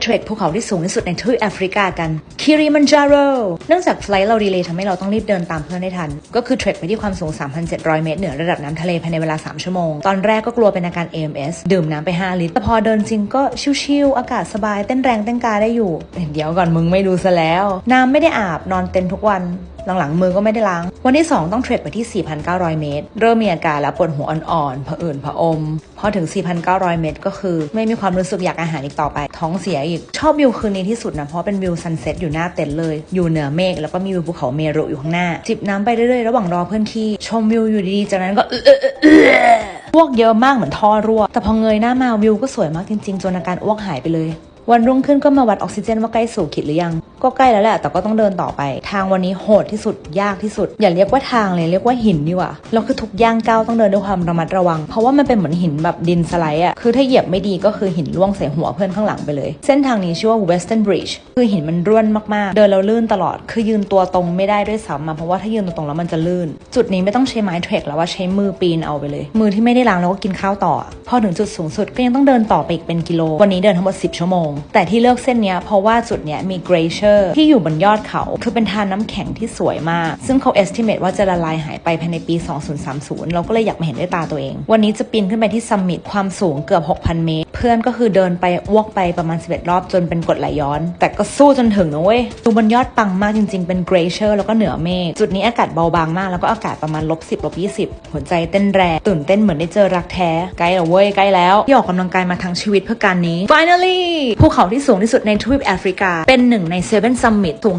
เทรคภูเขาที่สูงที่สุดในทวีปแอฟริกากันคิริมันจาโรเนื่องจากไฟล์เราดีเลย์ทำให้เราต้องรีบเดินตามเพื่อนได้ทัน ก็คือเทรคไปที่ความสูง 3,700 เมตรเหนือระดับน้ำทะเลภายในเวลา 3 ชั่วโมง ตอนแรกก็กลัวเป็นอาการ AMS ดื่มน้ำไป 5 ลิตร แต่พอเดินจริงก็ชิวๆอากาศสบายเต้นแรงเต้นกาได้อยู่เดี๋ยวก่อนมึงไม่ดูซะแล้ว น้ำไม่ได้อาบนอนเต็นทุกวัน หลังๆ มือก็ไม่ได้ล้าง วันที่ 2 ต้องเทรคไปที่ 4,900 เมตร เริ่มมีอาการแล้วปวดหัวอ่อนๆผะอื่นผะอม พอถึง 4,900 เมตร ก็คือ ไม่มีความรู้สึกอยากอาหารอีกต่อไป ท้องเสียอีก ชอบวิวคืนนี้ที่สุดนะ เพราะเป็นวิวซันเซ็ตอยู่หน้าเต็นท์เลย อยู่เหนือเมฆแล้วก็มีวิวภูเขาเมรุอยู่ข้างหน้า จิบน้ำไปเรื่อยๆ ระหว่างรอเพื่อนที่ ชมวิวอยู่ดีๆ จากนั้นก็เออเออเออเอออ้วกเยอะมากเหมือนท่อรั่ว แต่พอเงยหน้ามาวิวก็สวยมากจริงๆ จนอาการอ้วกหายไปเลยวันรุ่งขึ้นก็มาวัดออกซิเจนว่าใกล้สู่ขีดหรือยัง ก็ใกล้แล้วแหละ แต่ก็ต้องเดินต่อไป ทางวันนี้โหดที่สุดยากที่สุด อย่าเรียกว่าทางเลยเรียกว่าหินดีกว่าแล้วคือทุกย่างก้าวต้องเดินด้วยความระมัดระวัง เพราะว่ามันเป็นเหมือนหินแบบดินสไลด์อะคือถ้าเหยียบไม่ดีก็คือหินร่วงใส่หัวเพื่อนข้างหลังไปเลย เส้นทางนี้ชื่อว่า Western Bridge คือหินมันร่วนมากๆ เดินแล้วลื่นตลอด คือยืนตัวตรงไม่ได้ด้วยซ้ำมาเพราะว่าถ้ายืนตัวตรงแล้วมันจะลื่น จุดนี้ไม่ต้องใช้ไม้เทรคแล้วว่าใช้มือปีนเอาไปเลย มือที่ไม่ได้ล้างแล้วก็กินข้าวต่อ พอถึงจุดสูงสุดก็ยังต้องเดินต่อไปอีกเป็นกิโล วันนี้เดินทั้งหมด 10 ชั่วโมง แต่ที่เลือกเส้นนี้เพราะว่าจุดนี้มี glacier ที่อยู่บนยอดเขา คือเป็นทานน้ำแข็งที่สวยมาก ซึ่งเขา estimate ว่าจะละลายหายไปภายในปี 2030 เราก็เลยอยากมาเห็นด้วยตาตัวเอง วันนี้จะปีนขึ้นไปที่ซัมมิตความสูงเกือบ 6,000 เมตร เพื่อนก็คือเดินไปอวกไปประมาณ 11 รอบจนเป็นกดไหลย้อน แต่ก็สู้จนถึงนะเว้ยดูบนยอดปังมากจริง ๆ เป็น glacier แล้วก็เหนือเมฆจุดนี้อากาศเบาบางมากแล้วก็อากาศประมาณลบ10ลบ20หัวใจเต้นแรงตื่นเต้นเหมือนได้เจอรักแท้ใกล้แล้วเว้ยใกล้แล้วที่ออกกำลังกายมาทั้งชีวิตเพื่อการนี้ finally ภูเขาที่สูงที่สุดในทวีปแอฟริกาเป็นหนึ่งใน Seven Summit สูง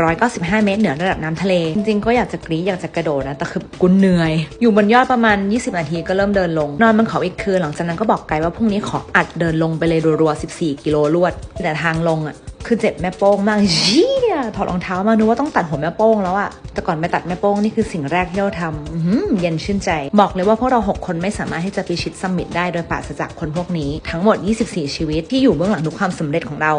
5,895 เมตรเหนือระดับน้ำทะเล จริงๆ ก็อยากจะกรี๊ดอยากจะกระโดดนะ แต่คือกูเหนื่อย อยู่บนยอดประมาณ 20 นาทีก็เริ่มเดินลง นอนบนเขาอีกคืน หลังจากนั้นก็บอกไกด์ว่าพรุ่งนี้ขออัดเดินลงไปเลยรัวๆ 14 กิโลรวด แต่ทางลงอะคือเจ็บแม่โป้งมากเชี่ยถอดรองเท้ามาดูว่าต้องตัดหัวแม่โป้งแล้วอะแต่ก่อนไปตัดแม่โป้งนี่คือสิ่งแรกที่เราทำเย็นชื่นใจ บอกเลยว่าพวกเรา 6 คนไม่สามารถที่จะพิชิตซัมมิตได้โดยปราศจากคนพวกนี้ ทั้งหมด 24 ชีวิตที่อยู่เบื้องหลังทุกความสำเร็จของเรา